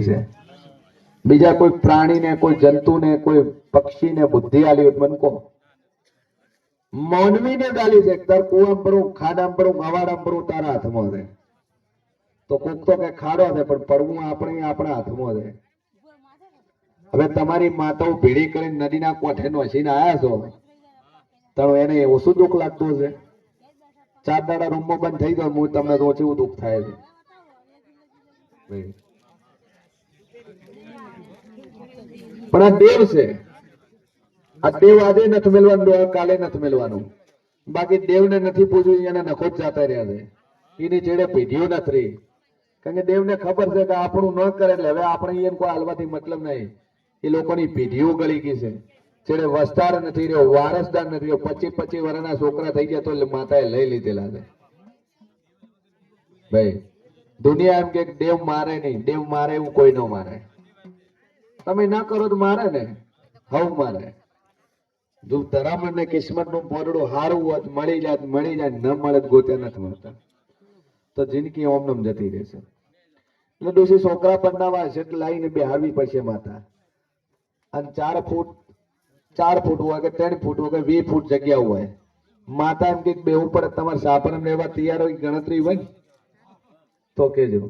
છે. બીજા કોઈ પ્રાણીને, કોઈ જંતુને, કોઈ પક્ષીને બુદ્ધિ આલી મન કહો માનવીને ગાલી છે. તાર કુવામ ભરું ખાડામ ભરું ગવાડામ ભરું તારા હાથમાં છે. તો કોક તો કે ખાડો છે, પણ પડવું આપણે આપણા હાથમાં છે. હવે તમારી માતાઓ ભેડી કરીને નદીના કોઠે નોસીને આયા છો? તો એને ઓછું દુઃખ લાગતું હશે. ચાર દાડા રૂમમાં બંધ થઈ ગયો, હું તમને તો ઓછું દુઃખ થાય છે. પણ આ દેવ છે. આ દેવ આજે નથી મેળવાનું કાલે નથી મેળવાનું બાકી દેવને નથી પૂછવું એને નખો જ જાતા રહ્યા છે. એની જેડે પેઢીઓ નથી કારણ કે દેવને ખબર છે કે આપણું ન કરે એટલે હવે આપણે એને કોઈ હાલવાથી મતલબ નહીં. એ લોકોની પેઢીઓ ગળી ગઈ છે. જેડે વસ્તાર નથી રહ્યો વારસદાર નથી રહ્યો. પચીસ પચીસ વર્ષના છોકરા થઈ ગયા તો માતાએ લઈ લીધેલા છે. ભાઈ, દુનિયા એમ કે દેવ મારે નહીં, દેવ મારે એવું કોઈ ન મારે. તમે ના કરો તો મારે ને. હવ મારે. જો તરામણ ને કિસ્મતનું પોરડું હારું હોત, મળી જાત, મળી જાય, ન મળે ગોતે નથી મળતા. તો જિંદગી ઓમનમ જતી રહેશે. એટલે ડોશી છોકરા પરનાવા છે, એટલે લાઈને બેહાડવી પડશે માતા અને ચાર ફૂટ ચાર ફૂટ હોય કે ત્રણ ફૂટ હોય કે વીસ ફૂટ જગ્યા હોય માતા એમ કે બેવું પડે. તમારે સાપરમ લેવા તૈયાર હોય ગણતરી હોય તો કેજો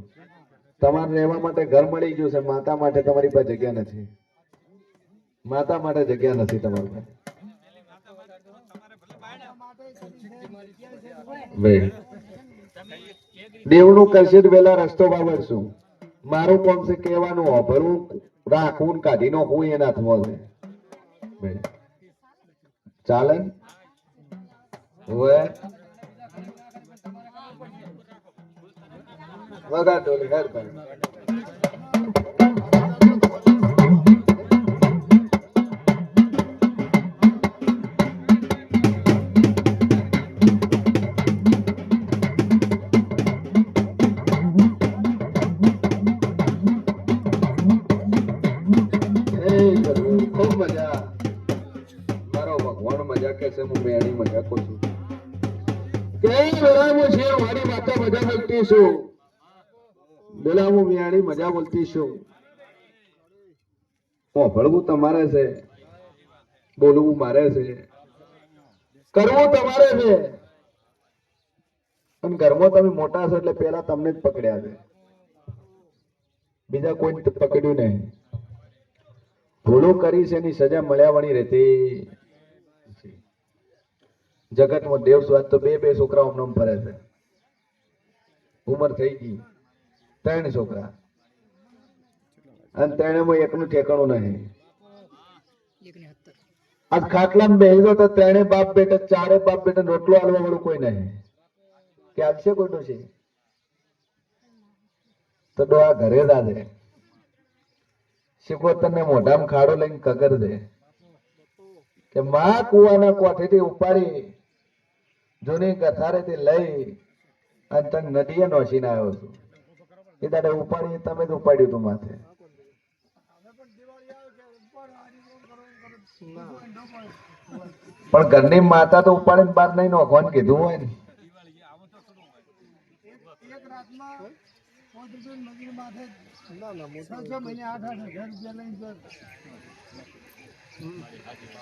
તમારે રહેવા માટે ઘર મળી ગયું છે, માતા માટે તમારી પાસે જગ્યા નથી. માતા માટે જગ્યા નથી તમારી પાસે. દેવનું કરશે વેલા રસ્તો વાવડશું મારું કોમ છે કહેવાનું ભરવું રાખવું કાઢી હું એના હાથમાં છે. ચાલે? હવે વગાડ ડોલી મજા બોલતી ભળવું તમારે છે બોલવું મારે છે કરવું તમારે છે પણ ઘરમાં તમે મોટા છો એટલે પેલા તમને જ પકડ્યા છે. બીજા કોઈ પકડ્યું નહીં. ભૂલો કરી છે એની સજા મળ્યા વળી રહેતી જગતમાં દેવ સ્વાદ તો બે બે છોકરાઓ ફરે છે. ઉંમર થઈ ગઈ. ત્રણ છોકરા. અને ત્રણેમાં એકનું ઠેકાણું નહીં. આજ ખાટલામાં બેસી ગયો તો તેણે બાપ બેટા ચારે બાપ બેટા રોટલો આલવા વાળું કોઈ નહીં. કે આપશે કોઈ છે તો આ ઘરે જ શીખો તને મોઢામાં ખાડો લઈને કગર દે. કે માં કુવાના કોઠેથી ઉપાડી જૂની કથારેથી લઈ અને તને નદીએ નોસીને આવ્યો છું. એ દાડે ઉપાડી તમે જ ઉપાડ્યું તું માથે. પણ ઘરની માતા તો ઉપાડીને બહાર નહીં નોખવાનું કીધું હોય ને.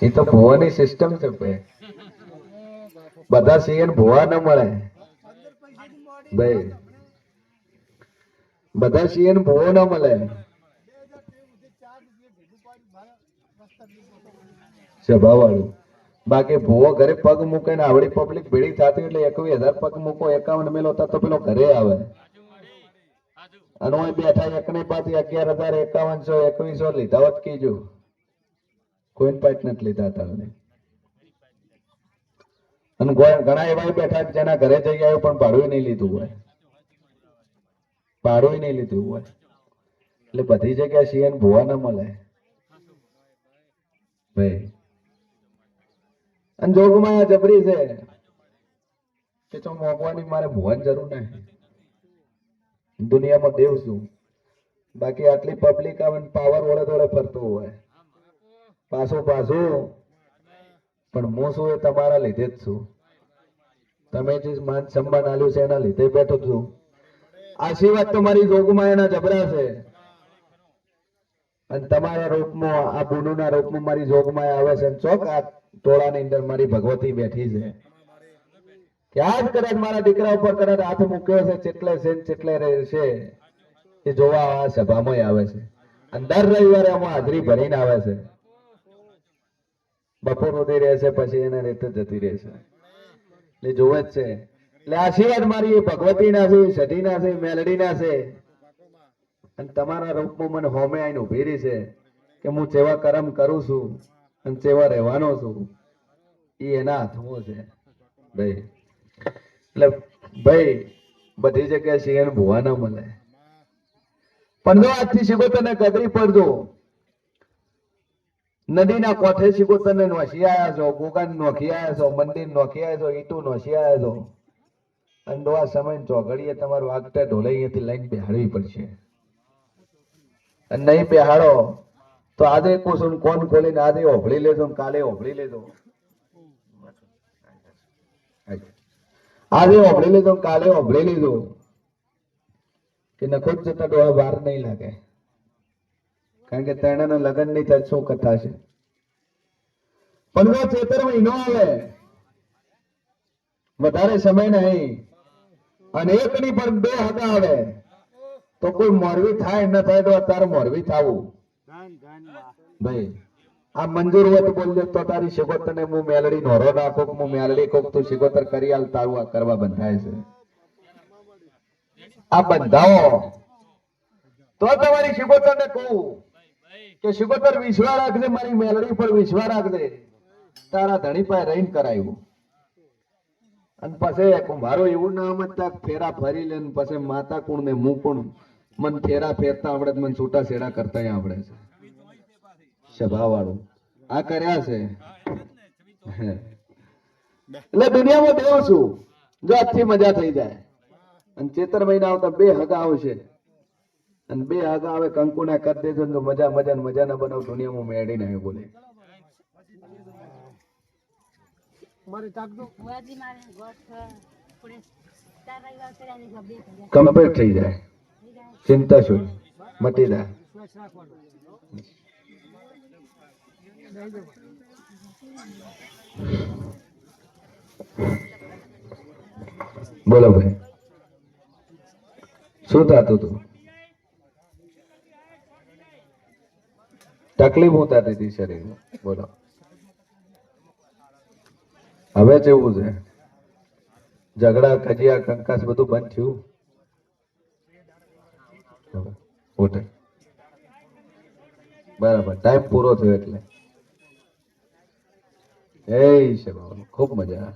એ તો ભુવાની સિસ્ટમ છે ભાઈ. બધા સીએન ભુવા ન મળે. ભાઈ, બધા સીએન ભુવો ન મળે બે હજાર ત્રેવીસથી ચાર રૂપિયા ભેગું પાડી મારા રસ્તા લીધો સભા વાળું બાકી ભૂવો ઘરે પગ મૂકે ને આવડી પબ્લિક ભેળી થતી એટલે એકવીસ હજાર પગ મૂકો, એકાવન મેલો તો પેલો ઘરે આવે. અને હું બેઠા એકને પાછી અગિયાર હજાર એકાવનસો એકવીસો લીધા હોત કીજો. કોઈ પાટ નથી લીધા તમને. અને ઘણા એવા બેઠા જેના ઘરે જઈ આવ્યો પણ ભાડું નહીં લીધું હોય. ભાડું નહીં લીધું હોય. એટલે બધી જગ્યાએ સીએન ભુવા ના મળે. ભાઈ. અને જોગમાં આ જબરી છે. કે તો મોગવાની મારે ભુવાની જરૂર નહીં. દુનિયામાં દેવ છું. બાકી આટલી પબ્લિક આવે પાવર વડે દોડે ફરતો હોય. પાછું પાછું. પણ હું શું એ તમારા લીધે જ છું. તમે જે માન સન્માન આલ્યું છે એના લીધે બેઠો છું. આશીર્વાદ તો મારી જોગમાં એના જબરા છે. અને તમારા રૂપમાં, આ બુનુના રૂપમાં મારી જોગમાં આવે છે ચોક આ ટોળાની અંદર મારી ભગવતી બેઠી છે. ક્યાં કદાચ મારા દીકરા ઉપર કદાચ હાથ મૂક્યો છે, ચેટલે છે ચેટલે રહે છે, એ જોવા આ સભામાં આવે છે. અને દર રવિવારે આમાં હાજરી ભરીને આવે છે. બપોર સુધી રહેશે પછી એને રીતે જતી રહેશે એટલે જોવે જ છે. એટલે આશીર્વાદ મારી એ ભગવતીના છે સઢીના છે મેલડીના છે. અને તમારા રૂપમાં મને હોમે આઈને ઊભી રહી છે કે હું જેવા કરમ કરું છું અને જેવા રહેવાનો છું, એ એના હાથમાં છે. ભાઈ, એટલે ભાઈ, બધી જગ્યાએ સિંહ ભૂવા ના મળે. પણ જો આજથી શિગોતરને કદરી પડજો. નદીના કોઠે શિગોતરને નોખી આવ્યા છો, ગોગાન નોખી આવ્યા છો મંદિર નોખી આવ્યા છો, ઈટું નોખી આવ્યા છો. અને ડોવા સમય ચોઘડીએ તમારું આગતા ઢોલાઈ અહીંયાથી લઈને બેહાડવી પડશે. નહીં બેહાડો તો આજે કુસુમ કોણ ખોલીને આજે ઓભળી લેજો કાલે ઓભળી લેજો. આજે ઓભળી લેજો કાલે ઓભળી લીધો કે નખોદ જતા ડોળા વાર નહીં લાગે. કારણ કે તેના લગ્નની ત્યાં શું કથા છે? પંદર ચેતર મહિનો આવે. વધારે સમય નહીં. અને એક ની પણ બે હતા આવે. તો કોઈ મોરવી થાય ન થાય તો અત્યારે મોરવી થવું ભાઈ આ મંજૂર હોય તો બોલજો તો તારી શિગોતર ને હું મેલડી નોરો નાખો હું મેલડી કોક તું શિગોતર કરી આલ તારું આ કરવા બંધાય છે. આ બંધાવો. તો તમારી શિગોતર ને કહું કે શિગોતર વિશ્વા રાખજે મારી મેલડી પર વિશ્વા રાખજે. તારા ધણી પાસે રહીને કરાયું. અને પછી મારું એવું નામ જ ફેરા ફરી લે પછી માતા કુણ ને મુ કુણ મન ફેરા ફેરતા આવડે મન છૂટા છેડા કરતા આવડે છે. સભા વાળું આ કર્યા છે. એટલે દુનિયામાં બેવ છું. જો આજથી મજા થઈ જાય. અને ચેતર મહિના આવતા બે હગા આવશે. અને બે હગા આવે કંકુના કરી દેજો ને તો મજા મજા ને મજા ના બનાવ દુનિયામાં મેળી નહીં બોલે. કમ્પ્લીટ થઈ જાય. ચિંતા શું? મટી દો બોલો ભાઈ. શું થતું હતું? તકલીફ હું થતી હતી શરીરમાં બોલો. હવે કેવું છે. ઝઘડા, કજિયા, કંકાસ બધું બંધ થયું? બરાબર. ટાઈમ પૂરો થયો એટલે. એ છે ખૂબ મજા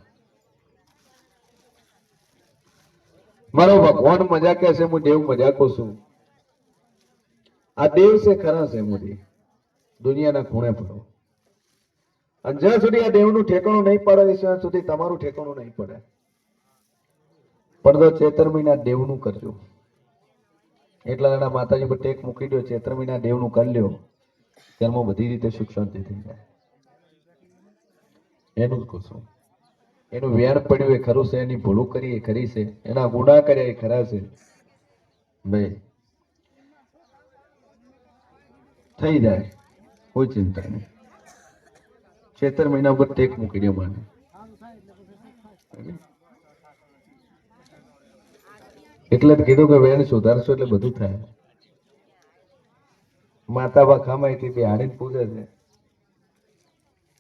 મારો ભગવાન મજા કે છે, હું દેવ મજાકો છું. આ દેવ છે, ખરા છે મોદી દુનિયાના ખૂણે ફરો અને જ્યાં સુધી આ દેવનું ઠેકાણું નહીં પડે, ત્યાં સુધી તમારું ઠેકાણું નહીં પડે. તો ચેતર મહિના દેવનું કરજો. એટલા એના માતાજી પર ટેક મૂકી દો મહિના દેવનું કરી લ્યો. ત્યારમાં બધી રીતે સુખ શાંતિ થઈ જાય. એનું જ કહું એનું વેણ પડ્યું એ ખરું છે, એની ભૂલું કરી એ ખરી છે, એના ગુના કર્યા એ ખરા છે. નહીં થઈ જાય, કોઈ ચિંતા નહીં. ચેતર મહિના પર ટેક મૂકી દે મને. એટલે જ કીધું કે વેણ સુધારશો એટલે બધું થાય. માતા બા ખામાઈ બે હાડીને પૂછે છે.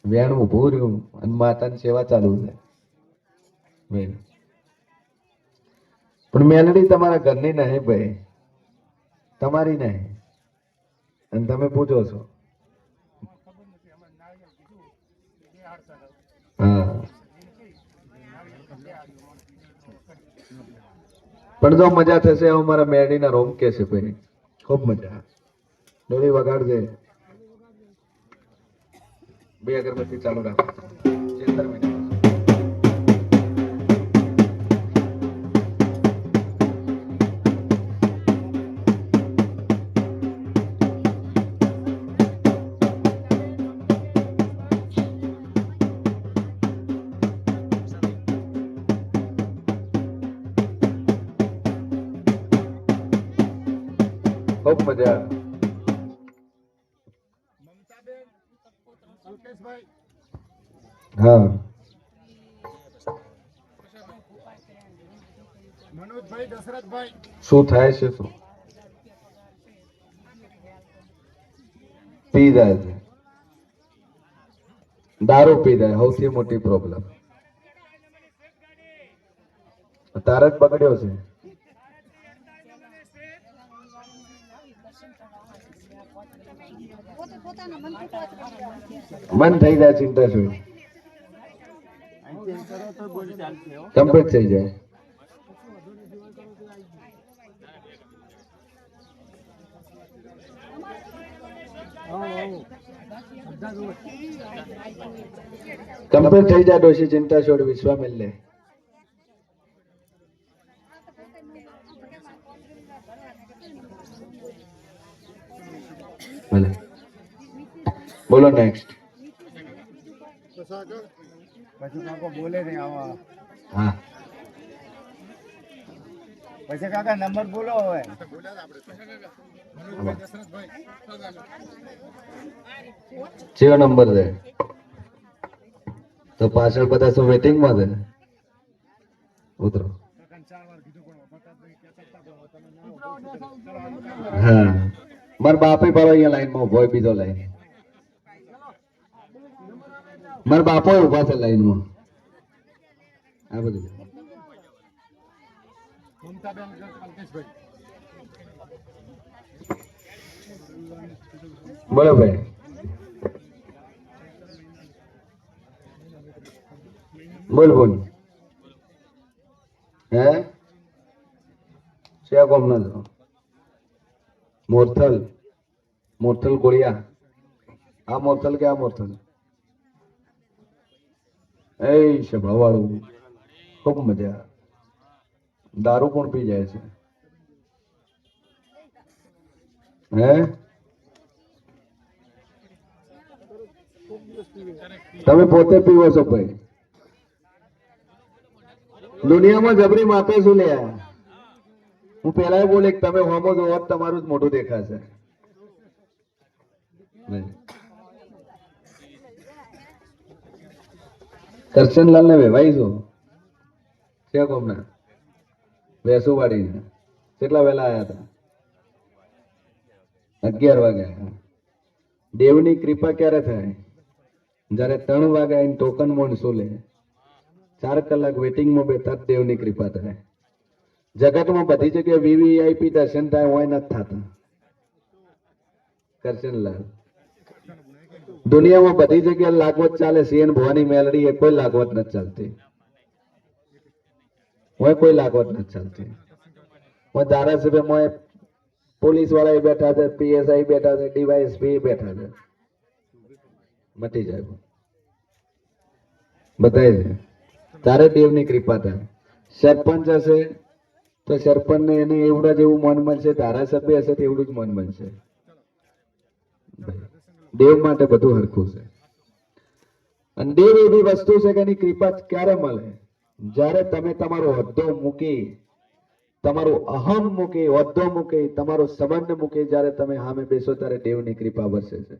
વેણ ઉભું રહ્યું અને માતાની સેવા ચાલુ છે. પણ મેલડી તમારા ઘરની નહીં ભાઈ. તમારી નહીં. અને તમે પૂછો છો. હા. પણ જો મજા થશે એવું મારા મેરડીના રોમ કે છે ભાઈ ખૂબ મજા ડોળી વગાડજે. બે અગરબત્તી ચાલુ રાખો. ચેતર મહિના મનોજભાઈ દશરથભાઈ. શું થાય છે શું? પી જાય છે. દારૂ પી જાય સૌથી મોટી પ્રોબ્લેમ તારે જ પકડ્યો છે. મન થઈ જાય ચિંતા શું? કમ્પ્લીટ થઈ જાય. કમ્પ્લીટ થઈ જાય ડોશી ચિંતા છોડ વિશ્વા મિલને ભલે. બોલો નેક્સ્ટ પછી બોલે નહીં આવા. હા. પછી કાકા, નંબર બોલો હવે. કયો નંબર છે? તો પાછળ બધા શું વેટિંગમાં છે? ઉતરો. હા. મારા બાપે પર અહીંયા લાઈનમાં ઊભો હોય, બીજો લાઈન. મારા બાપો ઊભા છે લાઈનમાં. આ બધું. મમતાબેન અલ્કેશભાઈ. બોલો ભાઈ. બોલ બોલ. હે? આ કોમ ના મોરથલ. મોરથલ કોળિયા આ મોરથલ કે આ મોરથલ? એ સભાવાળું ખૂબ મજા દારૂ પણ પી જાય છે. હે? તમે પોતે પીવો છો ભાઈ? દુનિયામાં જબરી માપે શું લે હું પેલા બોલે તમે હોમો જો તમારું જ મોટું દેખાશે. કરશનલાલ ને વેવાઈ છો? ક્યાં કોમના વેસુવાડીને. કેટલા વેલા આવ્યા હતા? અગિયાર વાગે. દેવની કૃપા ક્યારે થાય? જ્યારે ત્રણ વાગે આવીને ટોકન મોણસો લે ચાર કલાક વેટિંગમાં બેઠા દેવની કૃપા થાય. જગતમાં બધી જગ્યાએ વીવીઆઈપી દર્શન થાય હોય નથી થતા. કરશનલાલ. દુનિયામાં બધી જગ્યાએ લાગવત ચાલે સીએન ભવાની મેલડી એ કોઈ લાગવત નથી ચાલતી. હોય કોઈ લાગવત નથી ચાલતી. હોય ધારાસભ્યમાં પોલીસવાળા બેઠા છે, પીએસઆઈ બેઠા છે, ડીવાયએસપી બેઠા છે. મટી જાય બધાય છે. તારે દેવની કૃપા થાય. સરપંચ હશે તો સરપંચને એને એવડા જેવું મન મળશે, ધારાસભ્ય હશે તો એવડું જ મન મળશે. દેવ માટે બધું હરખું છે. અને દેવ એવી વસ્તુ છે કે એની કૃપા ક્યારે મળે? જ્યારે તમે તમારો હોદ્દો મૂકી, તમારું અહમ મૂકી હોદ્દો મૂકી, તમારો સંબંધ મૂકી, જ્યારે તમે સામે બેસો ત્યારે દેવની કૃપા વરસે છે.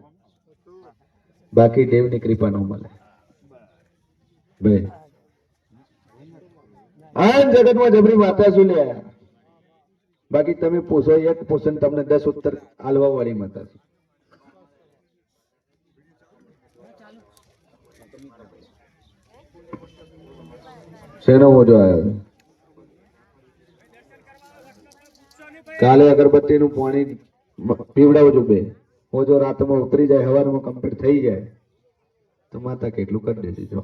બાકી દેવની કૃપા ન મળે. ભાઈ. આ જગતમાં જબરી માતા શું લે? બાકી તમે પૂછો, એક ને તમને દસ ઉત્તર આલવા વાળી માતા છે. શેનો મોજો આવ્યો કાલે અગરબત્તીનું પાણી પીવડાવજો બે. મોજો રાતમાં ઉતરી જાય હવારમાં કમ્પ્લીટ થઈ જાય. તો માતા કેટલું કરી દેજો જો.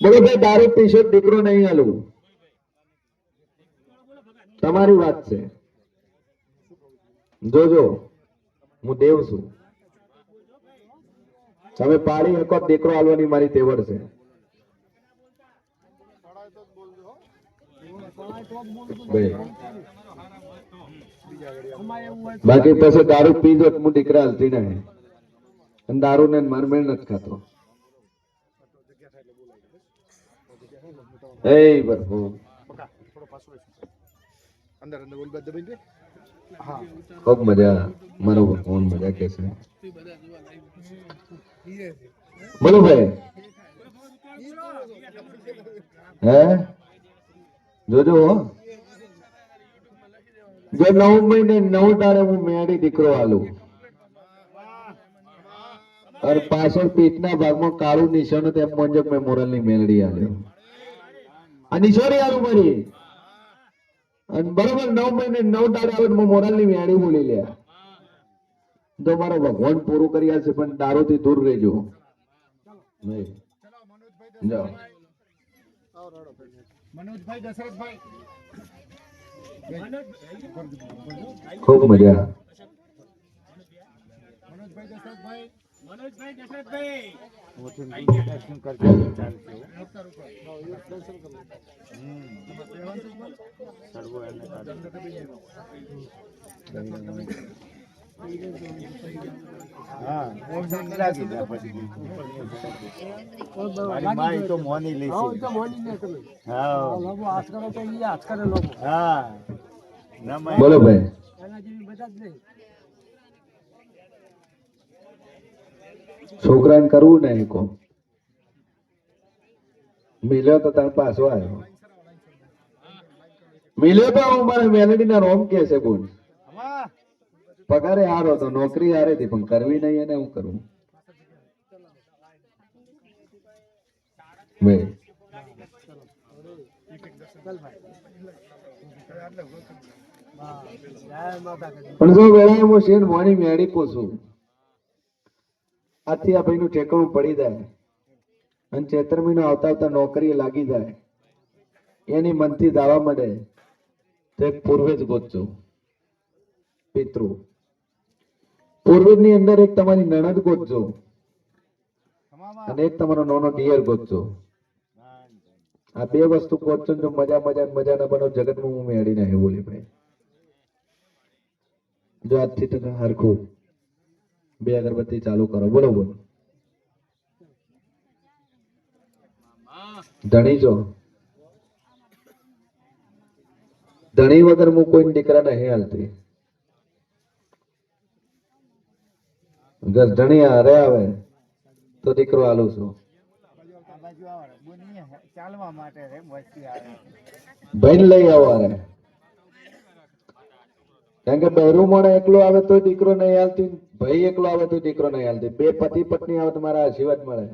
બોલો ભાઈ, દારૂ પીશો દીકરો નહીં હાલવું. તમારી વાત છે. જોજો, હું દેવ છું. તમે પાડી શકો, દીકરો હાલવાની મારી તેવડ છે. બાકી પછી દારૂ પીજો હું દીકરા હલતી નહીં અને દારૂ ને મારમેળ નથી ખાતો. એ બરફો ખૂબ મજા, મારો ફોન મજા કે છે. હે? જોજો. જો નવ મહિને, નવ તારે હું મેળી દીકરો આલું. અર પાછળ પેટના ભાગમાં કાળું નિશાન તેમ મુજબ મેં મોરલની મેલડી આલ્યો આ નિશોરી આલું મારી. અને બરોબર નવ મહિને, નવ તારે આવે તો મોરલની મેળી બોલી લે તો મારો ભગવાન પૂરું કરી આપશે પણ દારૂથી દૂર રહેજો. નહીં. જાઓ. મનોજભાઈ દશરથભાઈ. ખૂબ મજા. મનોજભાઈ દશરથભાઈ. મનોજભાઈ દશરથભાઈ. મારી માઈ તો મોની લે હા તો મોની ને તમે હા. લોકો હાથ કરો તો ઈ હાથ કરે લોકો હા. ના બોલો ભાઈ. એના જેવી બધા જ નહીં. છોકરાને કરવું ને એ કોમ મિલ્યો તો તાર પાછો આવ્યો મિલ્યો તો મારે મારા મેલેડી ના રોમ કે છે અમા પગારે હારો તો નોકરી હારે હતી, પણ કરવી નહીં એને હું કરું? પણ જો વેળાએ હું શેર મોની મેળી પોસું આથી આ ભાઈનું ઠેકાણું પડી જાય અને ચેતર મહિનો આવતા આવતા નોકરી લાગી જાય, એની મનથી દાવા મળે તો પૂર્વે જ ગોતજો, પિતૃ. પૂર્વેજની અંદર એક તમારી નણદ ગોતજો. અને એક તમારો નાનો ડિયર ગોતજો. આ બે વસ્તુ ગોતજો જો મજા મજા મજા ના બનો જગતમાં હું મેળી નહીં બોલી ભાઈ. જો આજથી તમે હરખું બે અગરબત્તી ચાલુ કરો બોલો બોલો ધણી જો. ધણી વગર હું કોઈ દીકરા નહીં હાલતી અગર અરે આવે, તો દીકરો હાલું છું. ભાઈ લઈ આવો હારે. કારણ કે બહેરું મોણે એકલો આવે તો દીકરો નહીં હાલતી, ભાઈ એકલો આવે તો દીકરો નહીં હાલતી. બે પતિ પત્ની આવે તો મારા આશીર્વાદ મળે.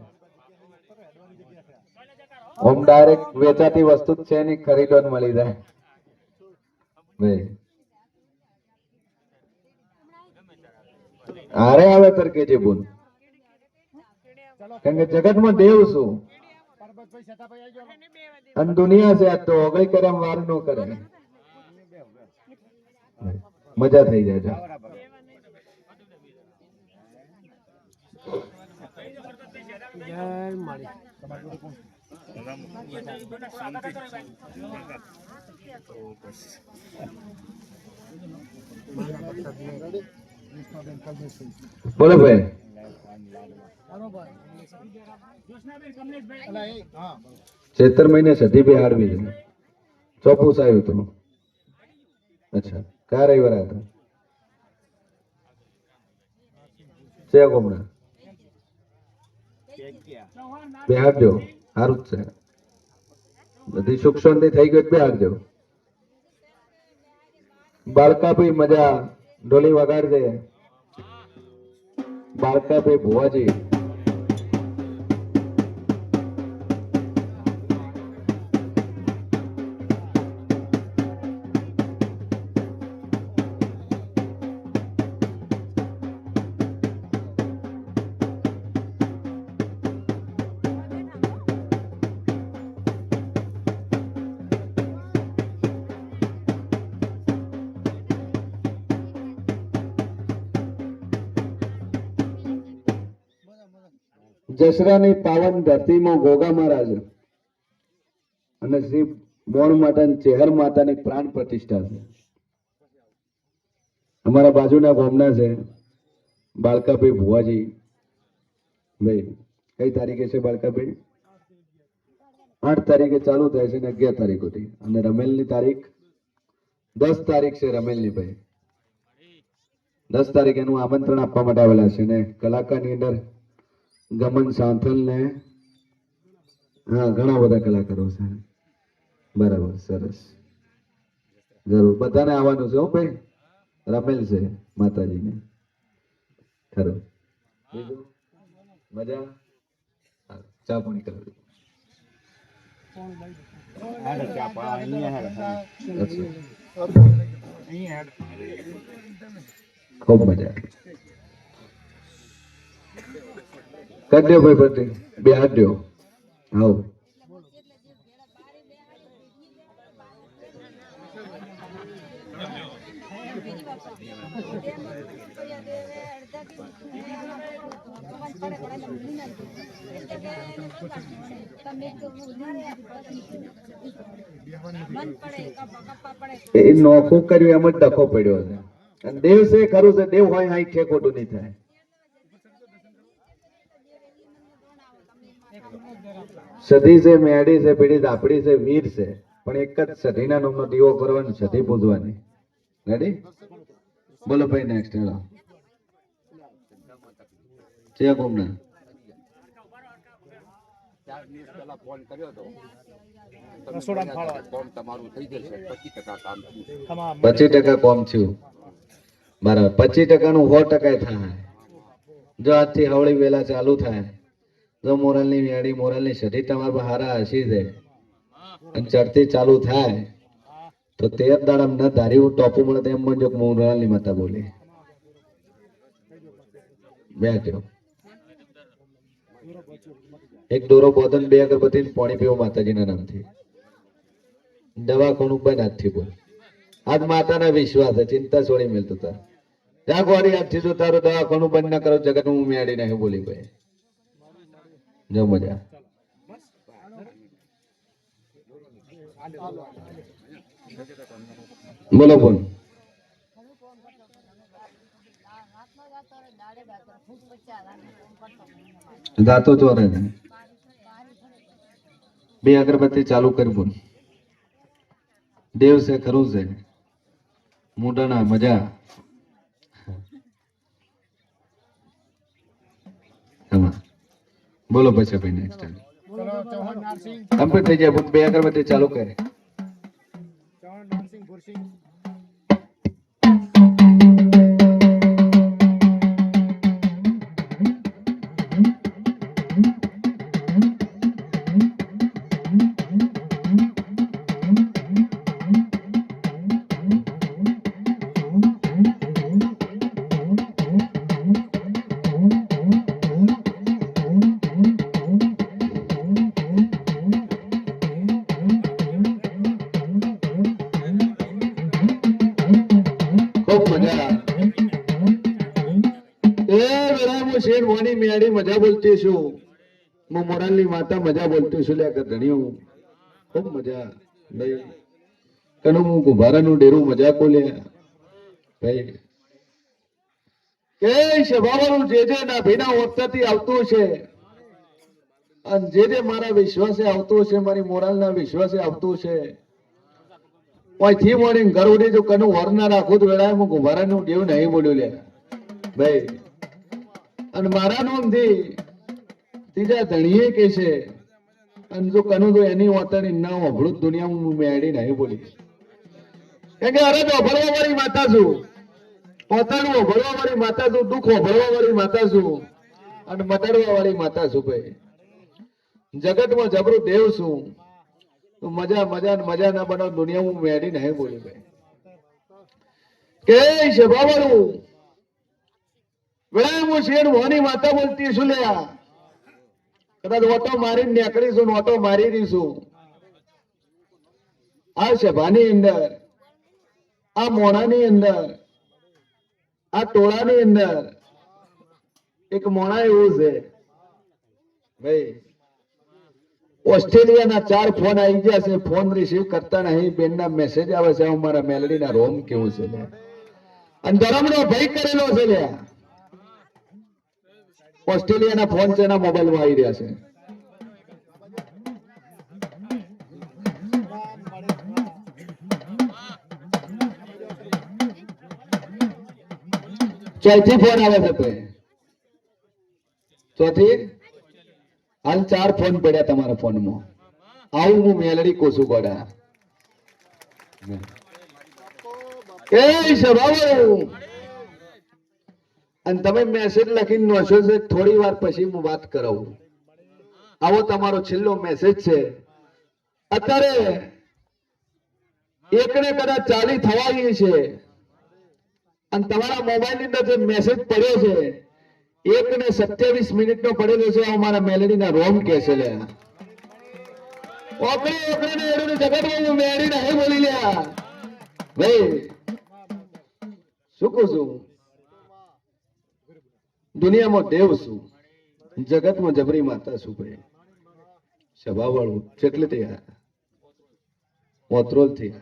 ઓમ ડાયરેક્ટ વેચાતી વસ્તુ છે એની ખરીદો મળી જાય. ભાઈ. હારે આવે તર કેજે બોલ. કેમ કે જગતમાં દેવ જાઓ અને દુનિયા છે તો ઓગળી કરે વાર નો કરે. મજા થઈ જાય છે. માળી. બોલો ભાઈ. ચેતર મહિને સતીભાઈ હાડવી છે ચોપુસ આવ્યું હતું. અચ્છા કયા રવિવાર હતા. છે ગમણા બે સારું જ છે. બધી સુખ શાંતિ થઈ ગઈ બે હાડજો બાળકા ભી મજા ઢોલી વગાડજે. બાળકા ભાઈ ભુવાજી. જસરાની પાવન ધરતીમાં ગોગા મહારાજ. અને શ્રી મોણ માતા ચેહર માતાની પ્રાણ પ્રતિષ્ઠા છે. અમારા બાજુના ગામના છે બાળકાભાઈ ભુવાજી. ભાઈ, કઈ તારીખે છે બાળકાભાઈ? આઠ તારીખે ચાલુ થાય છે ને અગિયાર તારીખોથી. અને રમેલની તારીખ દસ તારીખ છે રમેલની ભાઈ. દસ તારીખે એનું આમંત્રણ આપવા માટે આવેલા છે ને કલાકારની અંદર ગમન સાંથલ ને હા, ઘણા બધા કલાકારો છે. બરાબર, સરસ. જરૂર. બધાને આવવાનું છે હો ભાઈ? રમેલ છે માતાજીને. ખરું. મજા? ચા પાણી કરાવી ખૂબ મજા. કરી દો ભાઈ પતિ બે હાથ દો આવો. એ નોખું કર્યું, એમ જ ડખો પડ્યો છે. દેવ છે ખરું છે, દેવ હોય હાઈ છે ખોટું નહીં થાય. સધી છે મેડી છે પીડી દાપડી છે, વીર છે. પણ એક જ સધીના નામનો દીવો કરવાનો, સધી પૂજવાની. રેડી બોલો ભાઈ નેક્સ્ટ હેલો. છે કોમને? પચીસ ટકા કોમ થયું. બરાબર, પચીસ ટકા ટકાનું સો ટકા થાય. જો આજથી હવળી વેલા ચાલુ થાય. જો મોરલની મેળી, મોરલની સધી તમારા પર હારા હસી દે અને ચડતી ચાલુ થાય. તો તેર દાડમ ન ધારી હું ટોપું મળે તેમ મને કે મોરલની માતા બોલી. બેઠો એક દોરો બોધન બે અગરબત્તી પાણી પીવો માતાજીના નામથી. દવાખાનું બંધ આજથી બોલ. આજ માતાના વિશ્વાસ છે, ચિંતા છોડી મેલતો તાર. ગોરી, આજથી જો તારું દવાખાનું બંધ ના કરો જગત હું મેળી નહીં બોલી ભાઈ. જો મજા બોલો બોલ. દાતો ચોરે બે અગરબત્તી ચાલુ કરી દેવ છે ખરું છે મોઢાના મજા આમાં. બોલો પછી ભાઈ નેક્સ્ટ ટાઈમ કમ્પ્લીટ થઈ જાય બે અગરબત્તી ચાલુ કરે. ચૌહાણ નારસિંહ ભુરસિંહ. મોની મેળી મજા બોલતી છું. હું મોરાલની માતા મજા બોલતી છું. લ્યા ધણિયું ખૂબ મજા. ભાઈ, કનું હું ગુભારાનું ડેરું મજા બોલ્યા ભાઈ, કે સભાવાળું જે જે ના ભીના ઓરતાથી આવતું છે અને જે જે મારા વિશ્વાસે આવતું છે મારી મોરાલના વિશ્વાસે આવતું છે ઓયથી મોડી ઘર ઉડી જો કનું વર ના રાખું તો વેળા હું ગુભારાનું દેવ નહીં બોલ્યું લે ભાઈ અને મારા નામથી ત્રીજા ધણીએ કે છે, અને જો કનું તો એની વાતણી ના હોભળું દુનિયામાં હું મેળી નહીં બોલી કેમ કે અરે તો ભરવા વાળી માતા છું. પોતાનું ભરવા વાળી માતા છું, દુઃખ ભરવા વાળી માતા છું અને મટાડવા વાળી માતા છું ભાઈ. જગતમાં જબરું દેવ છું. મજા મજા ને મજા ના બનાવ દુનિયા હું મેળી નહીં બોલી ભાઈ. કે સભાવાળું વેળાએ હું શેર મોની માતા બોલતી છું લ્યા? કદાચ ઓટો મારીને નીકળીશું ઓટો મારી દઈશું આ સભાની અંદર, આ મોણાની અંદર, આ ટોળાની અંદર, એક મોણા એવું છે. ભાઈ, ઓસ્ટ્રેલિયાના ચાર ફોન આવી ગયા છે, ફોન રિસીવ કરતા નહીં, બેનના મેસેજ આવે છે અમારા મેલડીના રોમ કેવું છે. અને ધરમનો ભય કરેલો છે લ્યા. ઓસ્ટ્રેલિયાના ફોન છે એના મોબાઈલમાં આવી રહ્યા છે. ચોથી ફોન આવે છે તે ચોથી? હાલ ચાર ફોન પડ્યા તમારા ફોનમાં. આવું હું મેલડી કોસું ગોડા. એ સ્વભાવ અને તમે મેસેજ લખીને નોંધો છે થોડી વાર પછી હું વાત કરાવું. આવો તમારો છેલ્લો મેસેજ છે. અત્યારે એકને કદાચ ચાલી થવાની છે. અને તમારા મોબાઈલની અંદર જે મેસેજ પડ્યો છે એક ને સત્યાવીસ મિનિટ નો પડેલો છે અમારા મારા મેલેડી ના રોમ કે છે લે ઓકરી ઓકરી ને એડું જગત હું મેળી નહીં બોલી લ્યા. ભાઈ, શું કહું છું? દુનિયામાં દેવ શું? જગતમાં જબરી માતા શું ભાઈ સભા વાળું જેટલે તે ઓત્રોલ થયા.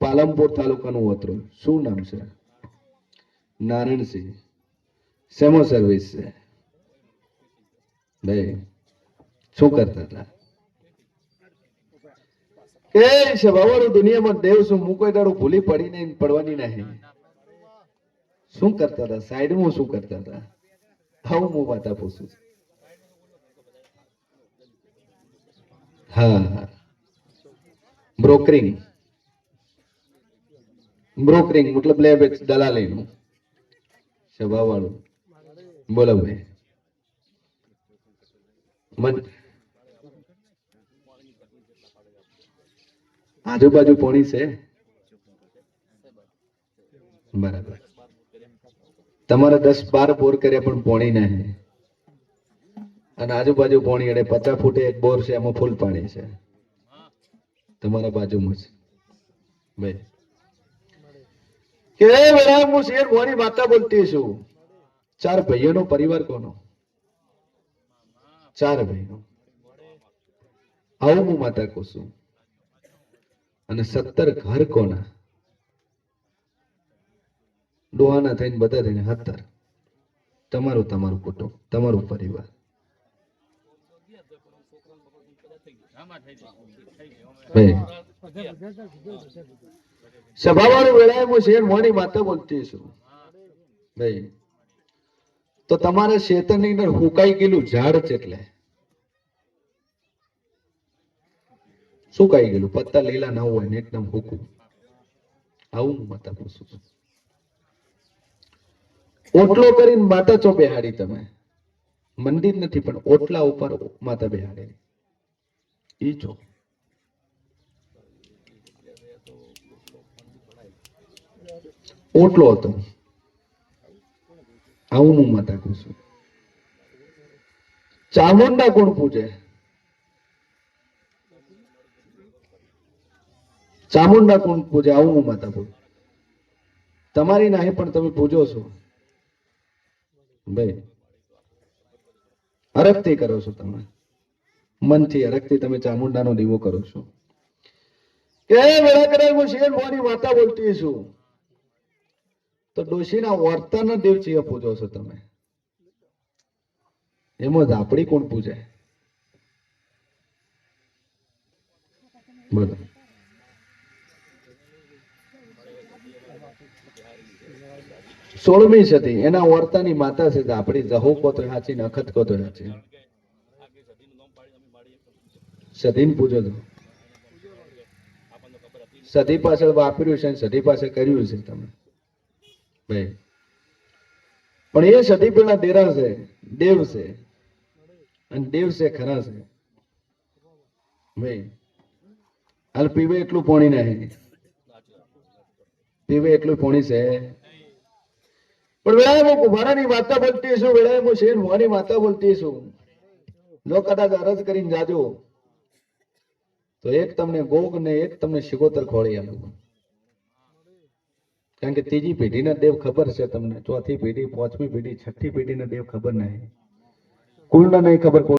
પાલમપુર તાલુકાનું ઓત્રોલ. શું નામ છે? નારાયણસિંહ સેમો સર્વિસ છે? ભાઈ શું કરતા હતા? એ સભાવાળું દુનિયામાં દેવ શું? હું કોઈ દાડો ભૂલી પડી નહીં પડવાની નહીં. શું કરતા હતા? સાઈડમાં શું કરતા હતા? આવું હું વાત પૂછું છું. હા બ્રોકરિંગ. બ્રોકરિંગ, મતલબ લે દલાલીનું. સભા વાળું બોલો ભાઈ. મન આજુબાજુ પોણી છે? બરાબર. તમારે દસ બાર બોર કર્યા પણ પોણી નહીં અને આજુબાજુ પોણી એટલે પચાસ ફૂટે એક બોર છે, એમાં ફૂલ પાણી છે. તમારા બાજુમાં છે ભાઈ કે વેળા હું શેર મોની માતા બોલતી છું. ચાર ભાઈઓનો પરિવાર કોનો? ચાર ભાઈઓ. આવું હું માતા કહું છું. અને સત્તર ઘર કોના? ડોહાના થઈને બધા થઈને હતર તમારું તમારું કુટુંબ, તમારું પરિવાર. સભાવાળું વેળાએ હું શેર મોની માતા બોલતી છું ભાઈ તો તમારે શેતરની અંદર હુકાઈ ગયેલું ઝાડ છે એટલે? સુકાઈ ગયેલું? પત્તા લીલા ના હોય ને એકદમ હુકું. આવું હું માતા પૂછું છું. ઓટલો કરીને માતા ચો બેહાડી તમે? મંદિર નથી, પણ ઓટલા ઉપર માતા બેહાડેલી. ઈ જો. ઓટલો હતો. આવું હું માતા કહું છું. ચામુંડા કોણ પૂજે? ચામુંડા કોણ પૂજે? આવું હું માતા પૂજું તમારી નાહી પણ તમે પૂજો છો. ભાઈ, હરખથી કરો છો તમે. મનથી હરખથી તમે ચામુંડાનો દીવો કરો છો. કે વેળા કરે હું શેર મોની માતા બોલતી છું તો ડોશીના વર્તન દેવચીએ પૂજો છો તમે. એમાં ઝાપડી કોણ પૂજે? બોલો. સોળમી સદી, એના વર્તાની માતા છે આપણી જહો કોતો હાચી નખત કોતો હાચી. સદીન પૂજો છો સદી પાછળ વાપર્યું છે સદી પાછળ કર્યું છે તમે ભાઈ. પણ એ સદી પેલા ડેરા છે, દેવ છે. અને દેવ છે ખરા છે. ભાઈ. હાલ પીવે એટલું પોણી નહીં. પીવે એટલું પોણી છે. પણ વેળાએ કુંભારાની વાર્તા બોલતી છું, વેળાએ હું શેર મોની વાર્તા બોલતી છું. જો કદાચ અરજ કરીને જાજો. તો એક તમને ગોગ ને એક તમને શિકોતર ખોળી આલું કારણ કે ત્રીજી પેઢીના દેવ ખબર છે તમને. ચોથી પેઢી, પાંચમી પેઢી, છઠ્ઠી પેઢીના દેવ ખબર નહીં. કુલના નહીં ખબર